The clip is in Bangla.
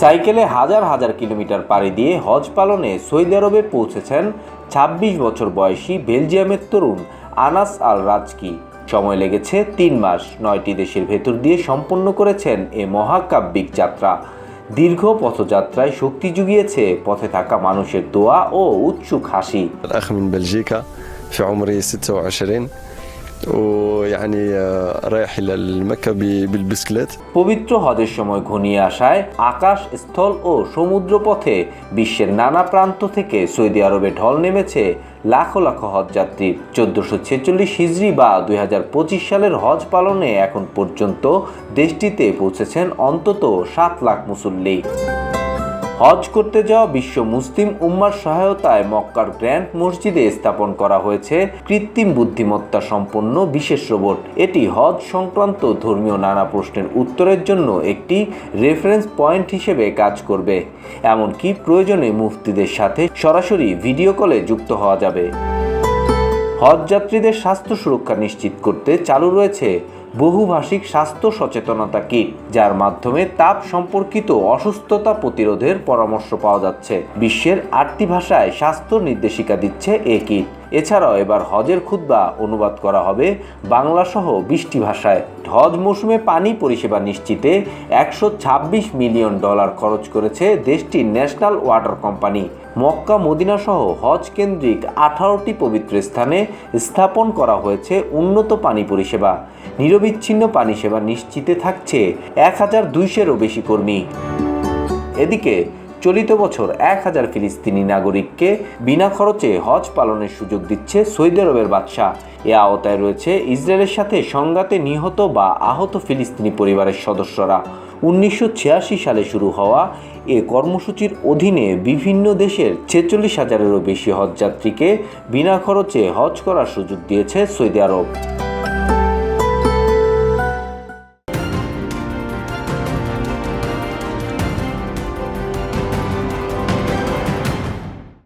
সাইকেলে হাজার হাজার কিলোমিটার পাড়ি দিয়ে হজ পালনে সৌদি আরবে পৌঁছেছেন ২৬ বছর বয়সী বেলজিয়ামের তরুণ আনাস আল রাজকি সময় লেগেছে তিন মাস নয়টি দেশের ভেতর দিয়ে সম্পন্ন করেছেন এ মহাকাব্যিক যাত্রা দীর্ঘ পথযাত্রায় শক্তি জুগিয়েছে পথে থাকা মানুষের দোয়া ও উৎসুক হাসি الأخ من بلجيكا في عمري 26 ويعني آه، رايح إلى مكة ب- بالبسكليت পবিত্র হজের সময় ঘনিয়ে আসায় আকাশ স্থল ও সমুদ্র পথে বিশ্বের নানা প্রান্ত থেকে সৌদি আরবে ঢল নেমেছে লাখো লাখো হজযাত্রী চোদ্দশো ছেচল্লিশ হিজড়ি বা দুই সালের হজ পালনে এখন পর্যন্ত দেশটিতে পৌঁছেছেন অন্তত সাত লাখ মুসল্লি হজ করতে যাওয়া বিশ্ব মুসলিম উম্মার সহায়তায় মক্কার গ্র্যান্ড মসজিদে স্থাপন করা হয়েছে কৃত্রিম বুদ্ধিমত্তা সম্পন্ন বিশেষ রোবট। এটি হজ সংক্রান্ত ধর্মীয় নানা প্রশ্নের উত্তরের জন্য একটি রেফারেন্স পয়েন্ট হিসেবে কাজ করবে। এমনকি প্রয়োজনে মুফতিদের সাথে সরাসরি ভিডিও কলে যুক্ত হওয়া যাবে। হজযাত্রীদের স্বাস্থ্য সুরক্ষা নিশ্চিত করতে চালু রয়েছে বহুভাষিক স্বাস্থ্য সচেতনতা কিট, যার মাধ্যমে তাপ সম্পর্কিত অসুস্থতা প্রতিরোধের পরামর্শ পাওয়া যাচ্ছে। বিশ্বের আটটি ভাষায় স্বাস্থ্য নির্দেশিকা দিচ্ছে এ কিট। এছাড়াও এবার হজের খুদ্া অনুবাদ করা হবে বাংলা সহ বিশটি ভাষায়। হজ মৌসুমে পানি পরিষেবা নিশ্চিতে একশো ছাব্বিশ মিলিয়ন ডলার খরচ করেছে দেশটির national water company. Mecca, Medina সহ হজ কেন্দ্রিক আঠারোটি পবিত্র স্থানে স্থাপন করা হয়েছে উন্নত পানি পরিষেবা। নিরবিচ্ছিন্ন পানি সেবা নিশ্চিতে থাকছে এক হাজার দুইশেরও বেশি কর্মী। এদিকে, চলিত বছর এক হাজার ফিলিস্তিনি নাগরিককে বিনা খরচে হজ পালনের সুযোগ দিচ্ছে সৌদি আরবের বাদশাহ। এ আওতায় রয়েছে ইসরায়েলের সাথে সংঘাতে নিহত বা আহত ফিলিস্তিনি পরিবারের সদস্যরা। উনিশশো ছিয়াশি সালে শুরু হওয়া এ কর্মসূচির অধীনে বিভিন্ন দেশের ছেচল্লিশ হাজারেরও বেশি হজযাত্রীকে বিনা খরচে হজ করার সুযোগ দিয়েছে সৌদি আরব।